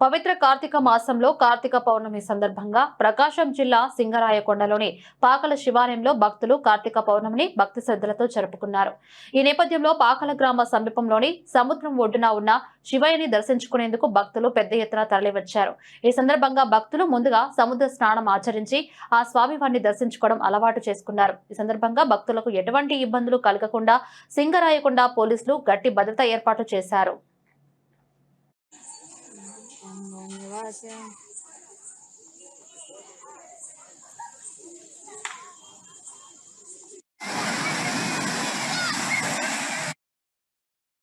పవిత్ర కార్తీక మాసంలో కార్తీక పౌర్ణమి సందర్భంగా ప్రకాశం జిల్లా సింగరాయకొండలోని పాకల శివాలయంలో భక్తులు కార్తీక పౌర్ణమిని భక్తి శ్రద్ధలతో జరుపుకున్నారు. ఈ నేపథ్యంలో పాకల గ్రామ సమీపంలోని సముద్రం ఒడ్డున ఉన్న శివయ్యని దర్శించుకునేందుకు భక్తులు పెద్ద ఎత్తున తరలివచ్చారు. ఈ సందర్భంగా భక్తులు ముందుగా సముద్ర స్నానం ఆచరించి ఆ స్వామివారిని దర్శించుకోవడం అలవాటు చేసుకున్నారు. ఈ సందర్భంగా భక్తులకు ఎటువంటి ఇబ్బందులు కలగకుండా సింగరాయకొండ పోలీసులు గట్టి భద్రత ఏర్పాటు చేశారు. ఈ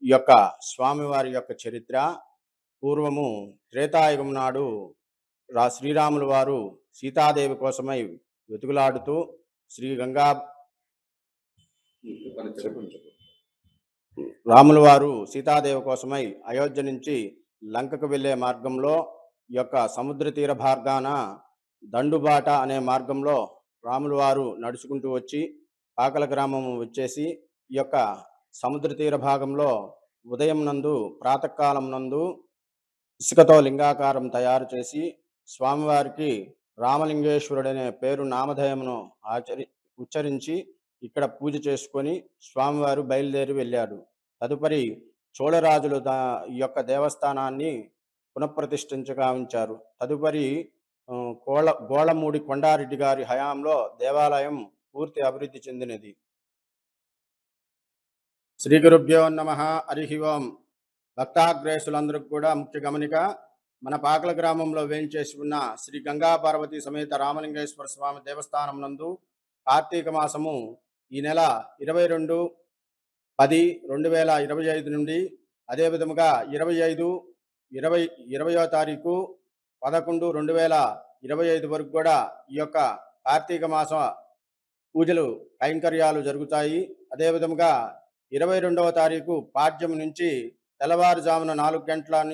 యొక్క స్వామివారి యొక్క చరిత్ర పూర్వము త్రేతాయుగం నాడు రా శ్రీరాములు వారు సీతాదేవి కోసమై వెతుకులాడుతూ శ్రీ గంగా రాముల వారు సీతాదేవి కోసమై అయోధ్య నుంచి లంకకు వెళ్ళే మార్గంలో ఈ యొక్క సముద్ర తీర మార్గాన దండుబాట అనే మార్గంలో రాములు వారు నడుచుకుంటూ వచ్చి పాకల గ్రామం వచ్చేసి ఈ యొక్క సముద్ర తీర భాగంలో ఉదయం నందు ప్రాతకాలం నందు ఇసుకతో లింగాకారం తయారు చేసి స్వామివారికి రామలింగేశ్వరుడనే పేరు నామధేయమును ఆచరి ఉచ్చరించి ఇక్కడ పూజ చేసుకొని స్వామివారు బయలుదేరి వెళ్ళాడు. తదుపరి చోళరాజులు దా యొక్క దేవస్థానాన్ని పునఃప్రతిష్ఠించగా ఉంచారు. తదుపరి కోళ గోళమూడి కొండారెడ్డి గారి హయాంలో దేవాలయం పూర్తి అభివృద్ధి చెందినది. శ్రీ గురుభ్యో నమ హరి ఓం. భక్తాగ్రేసులందరికీ కూడా ముఖ్య గమనిక మన పాకల గ్రామంలో వేయించేసి ఉన్న శ్రీ గంగా పార్వతి సమేత రామలింగేశ్వర స్వామి దేవస్థానం నందు కార్తీక మాసము ఈ నెల ఇరవై రెండు పది రెండు వేల ఇరవై ఐదు నుండి అదే విధముగా ఇరవై ఐదు ఇరవై ఇరవయో తారీఖు పదకొండు రెండు వేల ఇరవై ఐదు వరకు కూడా ఈ యొక్క కార్తీక మాస పూజలు కైంకర్యాలు జరుగుతాయి. అదే విధముగా ఇరవై రెండవ తారీఖు పాడ్యం నుంచి తెల్లవారుజామున నాలుగు గంటల నుంచి